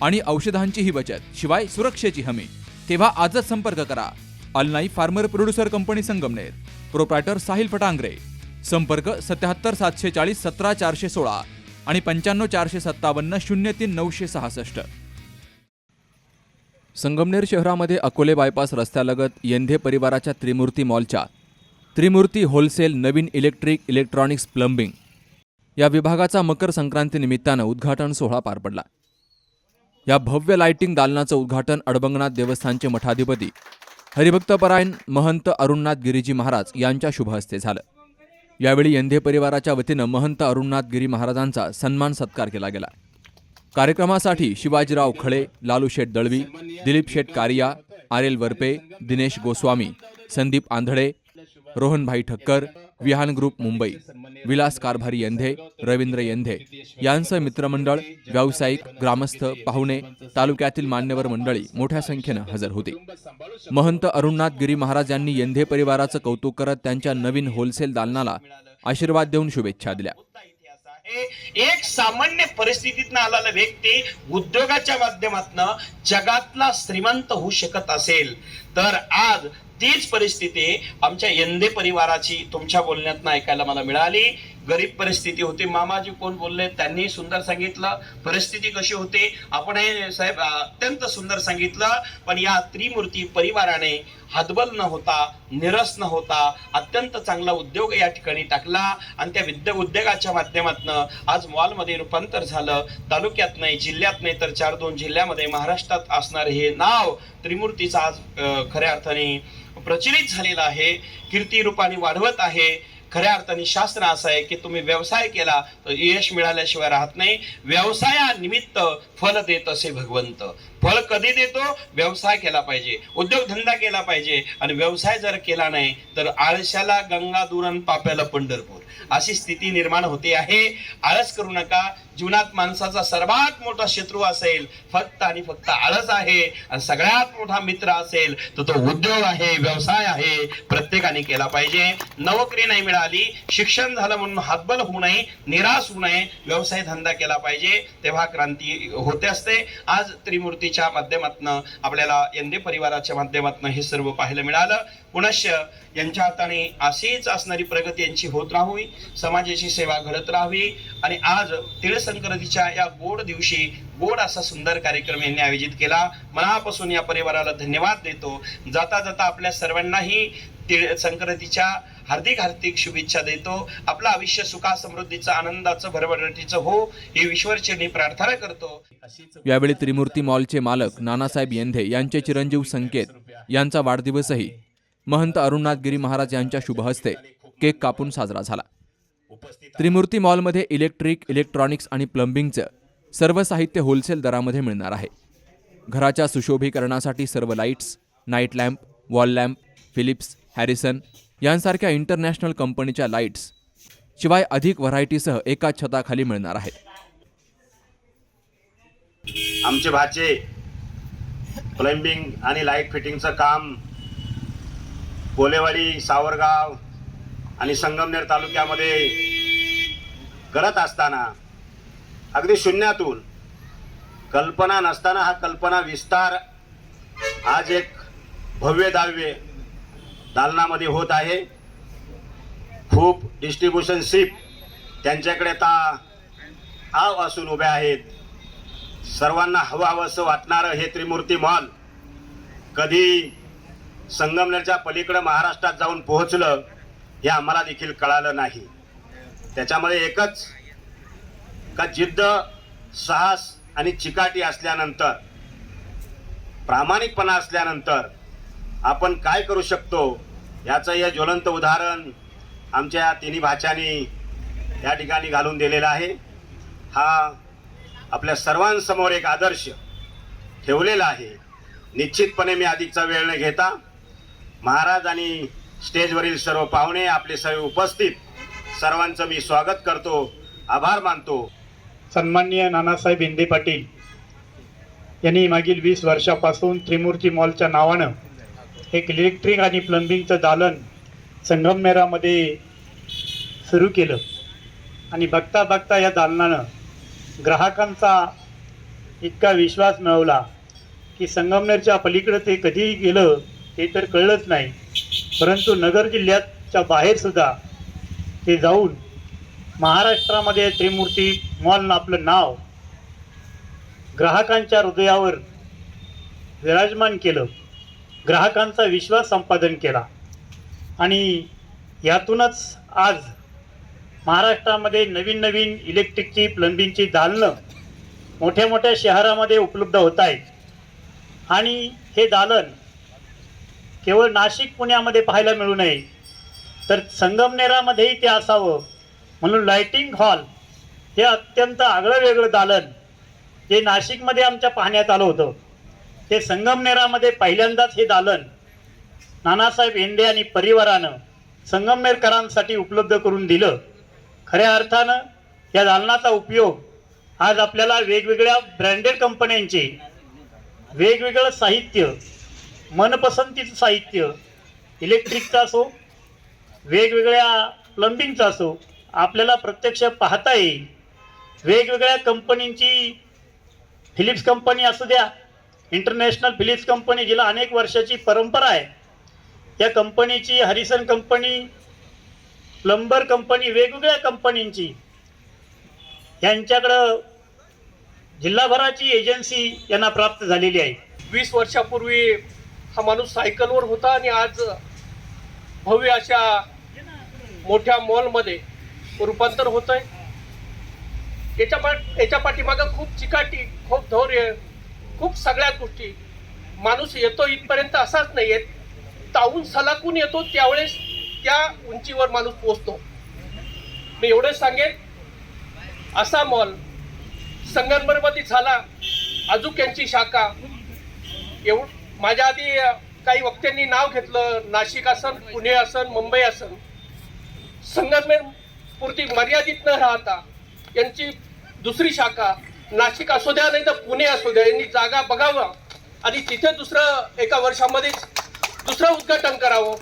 आणि औषधांचीही बचत शिवाय सुरक्षेची हमी. तेव्हा आजच संपर्क करा. Alnai farmer producer company Sangamner. Proprietor Sahil Phatangare. संपर्क सत्याहत्तर सातशे चाळीस सतरा चारशे सोळा आणि पंच्याण्णव चारशे सत्तावन्न शून्य तीन नऊशे सहासष्ट. संगमनेर शहरामध्ये अकोले बायपास रस्त्यालगत येंधे परिवाराच्या त्रिमूर्ती मॉलच्या. त्रिमूर्ती होलसेल नवीन इलेक्ट्रिक इलेक्ट्रॉनिक्स प्लंबिंग. या विभागाचा मकर संक्रांतीनिमित्तानं उद्घाटन सोहळा पार पडला. या भव्य लाइटिंग दालनाचं उद्घाटन अडबंगनाथ देवस्थानचे मठाधिपती हरिभक्तपरायण महंत अरुणनाथ गिरीजी महाराज यांच्या शुभ हस्ते झालं. यावेळी यंधे परिवाराच्या वतीनं महंत अरुणनाथ गिरी महाराजांचा सन्मान सत्कार केला गेला. कार्यक्रमासाठी शिवाजीराव खळे लालू शेठ Dalvi Dilip Sheth Kariya R L Warpe Dinesh Goswami Sandeep Andhale Rohanbhai Thakkar Vihan group Mumbai Vilas Karbhari Yandhe Ravindra Yandhe यांचं मित्रमंडळ व्यावसायिक ग्रामस्थ पाहुणे तालुक्यातील मान्यवर मंडळी मोठ्या संख्येनं हजर होती. महंत अरुणनाथ गिरी महाराज यांनी यंधे परिवाराचं कौतुक करत त्यांच्या नवीन होलसेल दालनाला आशीर्वाद देऊन शुभेच्छा दिल्या. एक सामान्य परिस्थितीत आलेला व्यक्ती उद्योगाच्या माध्यमातून जगातला श्रीमंत होऊ शकत असेल तर आज तीच परिस्थिती आमच्या यंदे परिवाराची तुमच्या बोलण्यातनं ऐकायला मला मिळाली. गरीब परिस्थिती होती. मामाजी कोण बोलले? त्यांनी सुंदर सांगितलं. परिस्थिती कशी होती? आपण हे साहेब अत्यंत सुंदर सांगितलं. पण या त्रिमूर्ती परिवाराने हातबल न होता निरस न होता अत्यंत चांगला उद्योग या ठिकाणी टाकला. आणि त्या विद्य उद्योगाच्या माध्यमातून आज मॉलमध्ये रूपांतर झालं. तालुक्यात नाही जिल्ह्यात नाही तर चार दोन जिल्ह्यामध्ये महाराष्ट्रात असणारे हे नाव त्रिमूर्तीचं आज खऱ्या अर्थाने प्रचलित झालेलं आहे कीर्ती रूपाने वाढवत आहे. खऱ्या अर्थाने शास्त्र असं आहे की तुम्ही व्यवसाय केला तर यश मिळाल्याशिवाय राहत नाही. व्यवसायानिमित्त फल देत असे भगवंत. फळ कधी देतो? व्यवसाय केला पाहिजे. उद्योगधंदा केला पाहिजे. आणि व्यवसाय जर केला नाही तर आळशाला गंगा दुरण पाप्याला पंढरपूर. अशी स्थिती निर्माण होते आहे. आळस करू नका. जीवनात माणसाचा सर्वात मोठा शत्रू असेल फक्त आणि फक्त आळस आहे. आणि सगळ्यात मोठा मित्र असेल तर तो उद्योग आहे व्यवसाय आहे प्रत्येकाने केला पाहिजे. नोकरी नाही मिळाली शिक्षण झालं म्हणून हातबल होऊ नये निराश होऊ नये व्यवसाय धंदा केला पाहिजे. तेव्हा क्रांती होते असते. आज त्रिमूर्तीच्या माध्यमातून आपल्याला यंदे परिवाराच्या माध्यमातून हे सर्व पाहायला मिळालं. पुनश्च यांच्या हाताने अशीच असणारी प्रगती यांची होत राहावी समाजाची सेवा घडत राहावी आणि आज तिळ संक्रांतीच्या या गोड दिवशी गोड असा सुंदर कार्यक्रम यांनी आयोजित केला. मनापासून या परिवाराला धन्यवाद देतो. जाता जाता आपल्या सर्वांनाही तिळ संक्रांतीच्या हार्दिक हार्दिक शुभेच्छा देतो. आपलं आयुष्य सुखा समृद्धीचं आनंदाचं भरभराटीचं हो ही ईश्वरचरणी प्रार्थना करतो. यावेळी त्रिमूर्ती मॉलचे मालक नानासाहेब येंधे यांचे चिरंजीव संकेत यांचा वाढदिवसही महंत अरुणनाथ गिरी महाराज यांच्या शुभहस्ते केक कापून साजरा झाला. त्रिमूर्ती मॉलमध्ये इलेक्ट्रिक इलेक्ट्रॉनिक्स आणि प्लंबिंगचं सर्व साहित्य होलसेल दरामध्ये मिळणार आहे. घराच्या सुशोभीकरणासाठी सर्व lights night lamp wall lamp Philips Harrison यांसारख्या इंटरनॅशनल कंपनीच्या लाईट्स शिवाय अधिक व्हरायटीसह एकाच छताखाली मिळणार आहेत आमचे भाचे प्लंबिंग आणि लाइट फिटिंगचं काम कोलेवाडी सावरगाव आणि संगमनेर तालुक्यामध्ये करत असताना अगदी शून्यातून कल्पना नसताना हा कल्पना विस्तार आज एक भव्य दाव्य दालनामध्ये होत आहे. खूप डिस्ट्रीब्युशन शिप त्यांच्याकडे आता आव असून उभ्या आहेत. सर्वांना हवं हवंसं वाटणारं हे त्रिमूर्ती मॉल कधी संगमनेरच्या पलीकडं महाराष्ट्रात जाऊन पोहोचलं हे आम्हाला देखील कळालं नाही. त्याच्यामध्ये एकच का जिद्द साहस आणि चिकाटी असल्यानंतर प्रामाणिकपणा असल्यानंतर आपण काय करू शकतो? याचं हे ज्वलंत उदाहरण आमच्या तिन्ही भाच्यानी या ठिकाणी घालून दिलेला आहे. हा आपल्या सर्वांसमोर एक आदर्श ठेवलेला आहे. निश्चितपणे मी अधिकचा वेळ न घेता महाराज आणि स्टेजवरील सर्व पाहुणे आपले सर्व उपस्थित. सर्वांचं मी स्वागत करतो आभार मानतो. सन्माननीय नानासाहेब हिंदे पाटील यांनी मागील वीस वर्षापासून त्रिमूर्ती मॉलच्या नावानं एक इलेक्ट्रिक आणि प्लंबिंगचं दालन संगमनेरामध्ये सुरू केलं. आणि बघता बघता या दालनानं ग्राहकांचा इतका विश्वास मिळवला की संगमनेरच्या पलीकडं ते कधीही गेलं हे तर कळलंच नाही. परंतु नगर जिल्ह्याच्या बाहेरसुद्धा ते जाऊन महाराष्ट्रामध्ये त्रिमूर्ती मॉलनं आपलं नाव ग्राहकांच्या हृदयावर विराजमान केलं. ग्राहकांचा विश्वास संपादन केला. आणि यातूनच आज महाराष्ट्रामध्ये नवीन नवीन इलेक्ट्रिकची प्लंबिंगची दालनं मोठ्या मोठ्या शहरामध्ये उपलब्ध होत आहेत. आणि हे दालन केवळ नाशिक पुण्यामध्ये पाहायला मिळू नये. तर संगमनेरामध्येही ते असावं. म्हणून लायटिंग हॉल हे अत्यंत आगळं वेगळं दालन जे नाशिकमध्ये आमच्या पाहण्यात आलं होतं. ते संगमनेरामध्ये पहिल्यांदाच हे दालन नानासाहेब येंडे आणि परिवारानं संगमनेरकरांसाठी उपलब्ध करून दिलं. खऱ्या अर्थानं या दालनाचा उपयोग आज आपल्याला वेगवेगळ्या ब्रँडेड कंपन्यांचे वेगवेगळं साहित्य मनपसंतीचं साहित्य इलेक्ट्रिकचं असो वेगवेगळ्या प्लंबिंगचा असो आपल्याला प्रत्यक्ष पाहता येईल. वेगवेगळ्या कंपनींची फिलिप्स कंपनी असू द्या इंटरनॅशनल फिलिप्स कंपनी जिला अनेक वर्षाची परंपरा आहे. या कंपनीची हरिसन कंपनी प्लंबर कंपनी वेगवेगळ्या कंपनींची यांच्याकडं जिल्हाभराची एजन्सी यांना प्राप्त झालेली आहे. वीस वर्षापूर्वी हा माणूस सायकलवर होता आणि आज भव्य अशा मोठ्या मॉलमध्ये रूपांतर होत आहे याच्या पा याच्या पाठीमागं खूप चिकाटी खूप धैर्य खूप सगळ्या गोष्टी. माणूस येतो इथपर्यंत असाच नाही येत. ताऊन सलाकून येतो त्यावेळेस त्या उंचीवर माणूस पोचतो मी एवढंच सांगेन असा मॉल संगमरमती झाला अजूक यांची शाखा एवढ माझ्या आधी काही वक्त्यांनी नाव घेतलं. नाशिक असन पुणे असन मुंबई असन. संगमनेर पुरती मर्यादित न राहता यांची दुसरी शाखा नाशिक असू द्या नाही तर पुणे असू द्या यांनी जागा बघावं आणि तिथे दुसरं एका वर्षामध्येच दुसरं उद्घाटन करावं.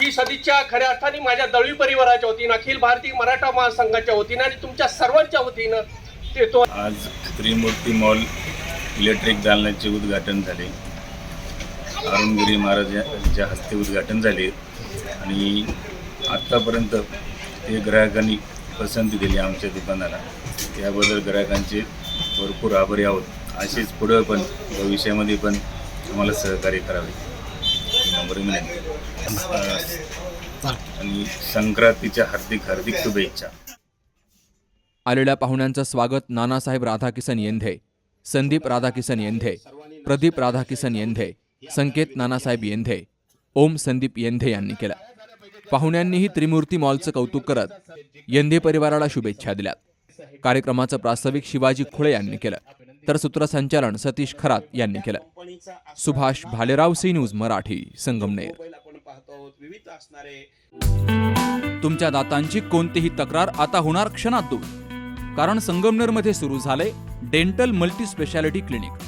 ही सदिच्छा खऱ्या अर्थाने माझ्या दळवी परिवाराच्या वतीनं अखिल भारतीय मराठा महासंघाच्या वतीनं आणि तुमच्या सर्वांच्या वतीनं ते तो आज त्रिमूर्ती मॉल इलेक्ट्रिक दालनाचे उद्घाटन झाले. अरुणगिरी महाराज यांच्या हस्ते उद्घाटन झाले. आणि आत्तापर्यंत ते ग्राहकांनी पसंती दिली आमच्या दुकानाला. त्याबद्दल ग्राहकांचे भरपूर आभारी आहोत. असेच पुढं पण भविष्यामध्ये पण आम्हाला सहकार्य करावे. नंबर विनंती. आणि संक्रांतीच्या हार्दिक हार्दिक शुभेच्छा. आलेल्या पाहुण्यांचं स्वागत नानासाहेब राधाकिसन येंधे संदीप राधाकिसन येंधे प्रदीप राधाकिसन येंधे संकेत नानासाहेब येंधे ओम संदीप येंधे यांनी केलं. पाहुण्यांनीही त्रिमूर्ती मॉलचं कौतुक करत येंधे परिवाराला शुभेच्छा दिल्यात कार्यक्रमाचं प्रास्ताविक शिवाजी खुळे यांनी केलं तर सूत्रसंचालन सतीश खरात यांनी केलं. Subhash Bhalerao C news Marathi Sangamner. तुमच्या दातांची कोणतीही तक्रार आता होणार क्षणात दूर. कारण संगमनेरमध्ये सुरू झाले डेंटल मल्टी स्पेशालिटी क्लिनिक.